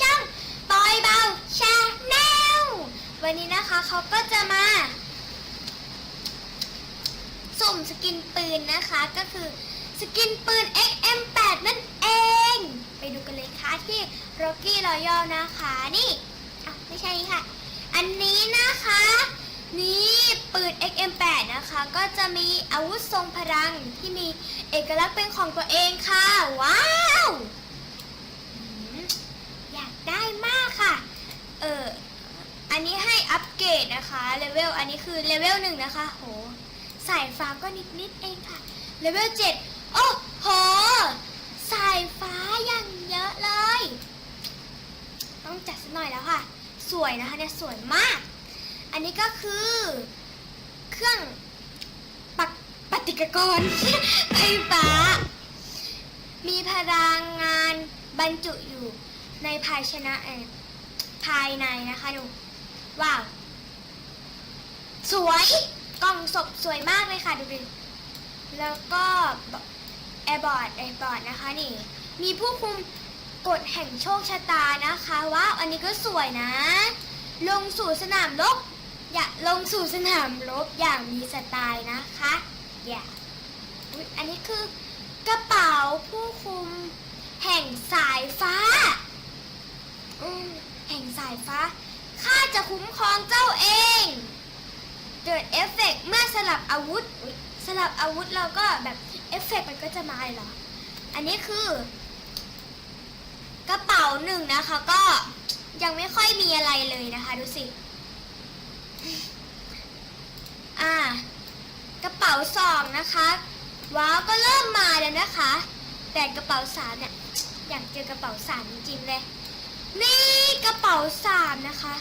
ช่องปอยเบาชาแนลวันนี้นะคะเขาก็จะมา สุ่มสกินปืนนะคะ ก็คือสกินปืน XM8 นั่นเอง ไปดูกันเลยค่ะที่ Rocky Royal นะคะนี่อะไม่ใช่นี่ค่ะ อันนี้นะคะ นี่ปืน XM8 นะคะ ก็จะมีอาวุธทรงพลังที่มีเอกลักษณ์เป็นของตัวเองค่ะ ว้าวอืมอยากได้มากค่ะ เอออันนี้ให้อัปเกรด นะคะเลเวลอันนี้คือเลเวลหนึ่งนะคะ โหสายฟ้าก็นิดนิดเองค่ะเลเวลเจ็ดโอ้โหสายฟ้าอย่างเยอะเลย ต้องจัดสักหน่อยแล้วค่ะ สวยนะคะเนี่ยสวยมาก อันนี้ก็คือ เครื่องปักปฏิกกรไฟฟ้า มีพลังงานบรรจุอยู่ในภายชนะภายในนะคะดูว้าว สวยกล่องศพสวยมากเลยค่ะดูดิแล้วก็แอร์บอร์ดแอร์บอร์ดนะคะนี่ มีผู้คุมกฎแห่งโชคชะตานะคะว้าวอันนี้ก็สวยนะ ลงสู่สนามรบอย่าลงสู่สนามรบอย่างมีสไตล์นะคะอย่าอุ๊ยอันนี้คือกระเป๋าผู้คุมแห่งสายฟ้าแห่งสายฟ้าข้าจะคุ้มครองเจ้าเอง เกิดเอฟเฟกต์เมื่อสลับอาวุธ สลับอาวุธเราก็แบบเอฟเฟกต์มันก็จะมาเลยเหรอ อันนี้คือกระเป๋าหนึ่งนะคะก็ยังไม่ค่อยมีอะไรเลยนะคะ ดูสิ อ่ากระเป๋าสองนะคะว้าวก็เริ่มมาแล้วนะคะ แต่กระเป๋าสามเนี่ยอยากเจอกระเป๋าสามจริงๆเลย นี่กระเป๋าสามนะคะ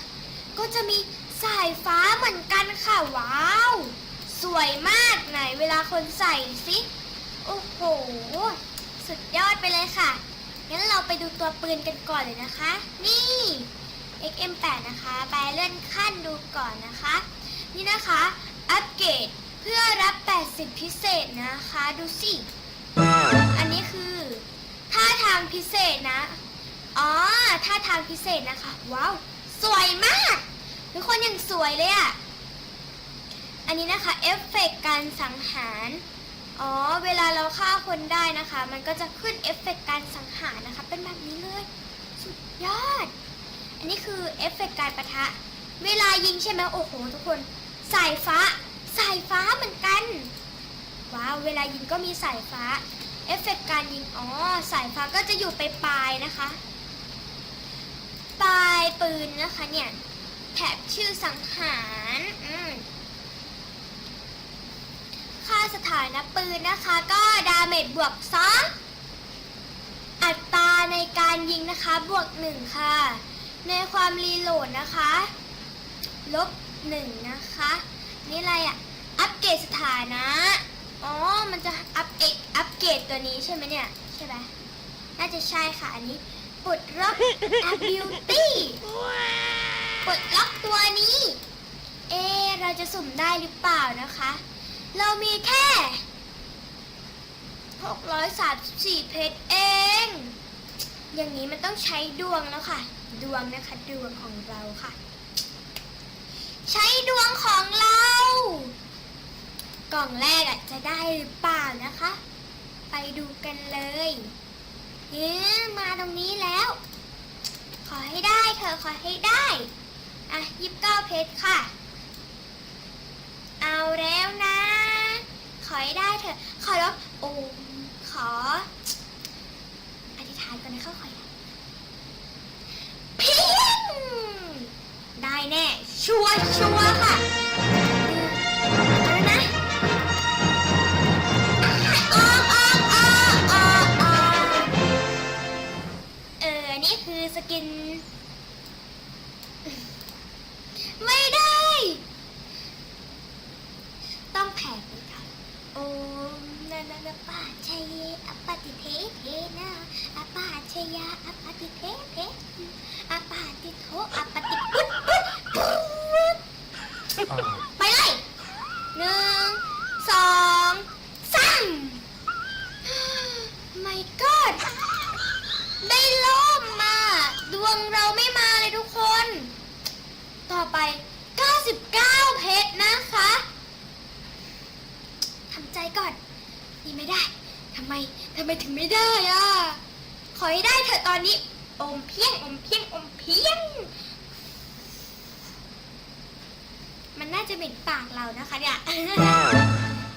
ก็จะมี สายฟ้าเหมือนกันค่ะว้าว สวยมากไหนเวลาคนใส่สิโอ้โห สุดยอดไปเลยค่ะ งั้นเราไปดูตัวปืนกันก่อนเลยนะคะ นี่ XM8 นะคะไปเลื่อนขั้นดูก่อนนะคะ นี่นะคะ อัปเกรดเพื่อรับ 80 พิเศษนะคะ ดูสิ อันนี้คือท่าทางพิเศษนะ อ๋อ ท่าทางพิเศษนะคะ ว้าว สวยมาก ทุกคนยังสวยเลยอะ่ะอันนี้นะคะเอฟเฟกต์การสังหารอ๋อเวลาเราฆ่าคนได้นะคะ มันก็จะขึ้นเอฟเฟกต์การสังหารนะคะ เป็นแบบนี้เลย สุดยอด อันนี้คือเอฟเฟกต์การประทะ เวลายิงใช่ไหมโอ้โหทุกคนสายฟ้าสายฟ้าเหมือนกันว้าวเวลายิงก็มีสายฟ้าเอฟเฟกต์การยิงอ๋อสายฟ้าก็จะอยู่ไปปลายนะคะ ปลายปืนนะคะเนี่ย แถบชื่อสังหารค่าสถานะปืนนะคะ ก็ดาเมจบวกสองอัตราในการยิงนะคะบวกหนึ่งค่ะ ในความรีโหลดนะคะ ลบหนึ่งนะคะ นี่อะไรอะอัปเกรดสถานะ อ๋อ มันจะอัปเอกอัปเกรดตัวนี้ใช่ไหมเนี่ย ใช่ไหมน่าจะใช่ค่ะ อันนี้ปลดล็อก ability ปลดล็อกตัวนี้ เอ เราจะสุ่มได้หรือเปล่านะคะ เรามีแค่ 634 เพชรเอง อย่างนี้มันต้องใช้ดวงแล้วค่ะ ดวงนะคะ ดวงของเราค่ะ ใช้ดวงของเรา กล่องแรกอะจะได้หรือเปล่านะคะ ไปดูกันเลยเอ๊มาตรงนี้แล้ว ขอให้ได้เธอขอให้ได้ อะยิบเก้าเพชรค่ะ เอาแล้วนะ ขอให้ได้เถอะขอรับโอ้ขอ อธิษฐานก่อนนะคะขอให้ได้พิงได้แน่ ชัวร์ชัวร์ค่ะ เอาแล้วนะออกออกออกออกออกเออ นี่คือสกิน ไม่ได้ ต้องแผ่ไปค่ะ โอม นานานาปาชัยเยอปปติเทเทนะอปาชยาอปติเทเทอปาติโทอปติปุ๊บปุ๊บปุ๊บไปเลยหนึ่งสองสาม my god ได้ล่มมา ดวงเรา ทำ ไมถึงไม่ได้อะ ขอให้ได้เถอะตอนนี้ อมเพียง อมเพียง อมเพียง มันน่าจะเหม็นปากเรานะคะเนี่ย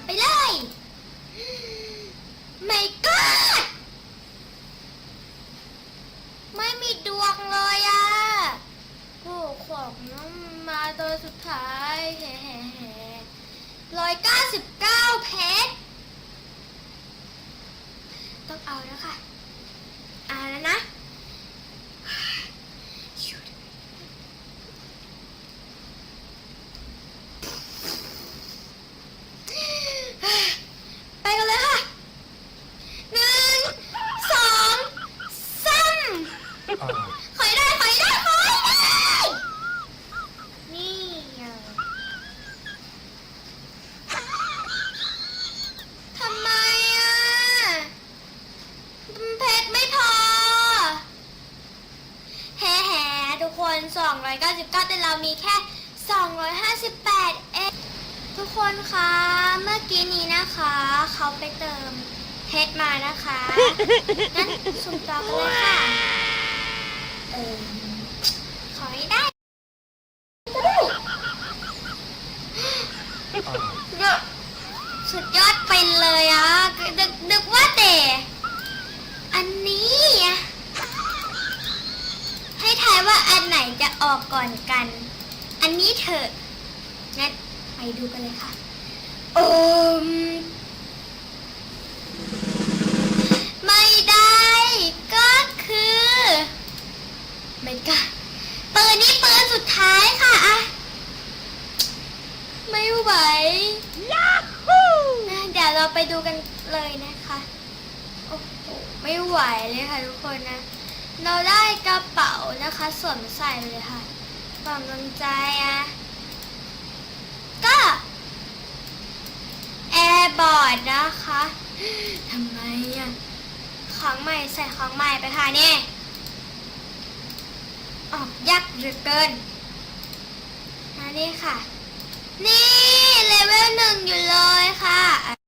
ไปเลย ไม่ก็ไม่มีดวงเลยอะโอ้ของน้ำมาตัวสุดท้ายแฮ่ร้อยเก้าสิบเก้าเพชร ต้องเอาแล้วค่ะเอาแล้วนะไปกันเลยค่ะหนึ่งสองสามขอให้ได้ขอให้ได้ขอให้ได้ นี่ทำไมอะเพชรไม่พอ แฮ่แฮ่ทุกค น299 แต่เรามีแค่ 258 เองทุกคนคะ เมื่อกี้นี้นะคะ เขาไปเติมเพชรมานะคะ งั้นสุ่มต่อกันเลยค่ะ เออขอให้ได้ก็ได้เยอะสุดยอดไปเลยอะนึกนึกว่าแต่ อันนี้อะให้ทายว่าอันไหนจะ ออกก่อนกัน อันนี้เถอะงั้นไปดูกันเลยค่ะโอมไม่ได้ก็คือไม่กล้าปืนนี้ปืนสุดท้ายค่ะอะไม่ไหวนะเดี๋ยวเราไปดูกันเลยนะคะ โอ้โห ไม่ไหวเลยค่ะทุกคนนะ เราได้กระเป๋านะคะสวมใส่เลยค่ะกล่องกำลังใจอะ ก็แอร์บอร์ดนะคะทำไมอะของใหม่ใส่ของใหม่ไปค่ะเนี่ยออกยากเหลือเกินอันนี้ค่ะ นี่เลเวลหนึ่งอยู่เลยค่ะ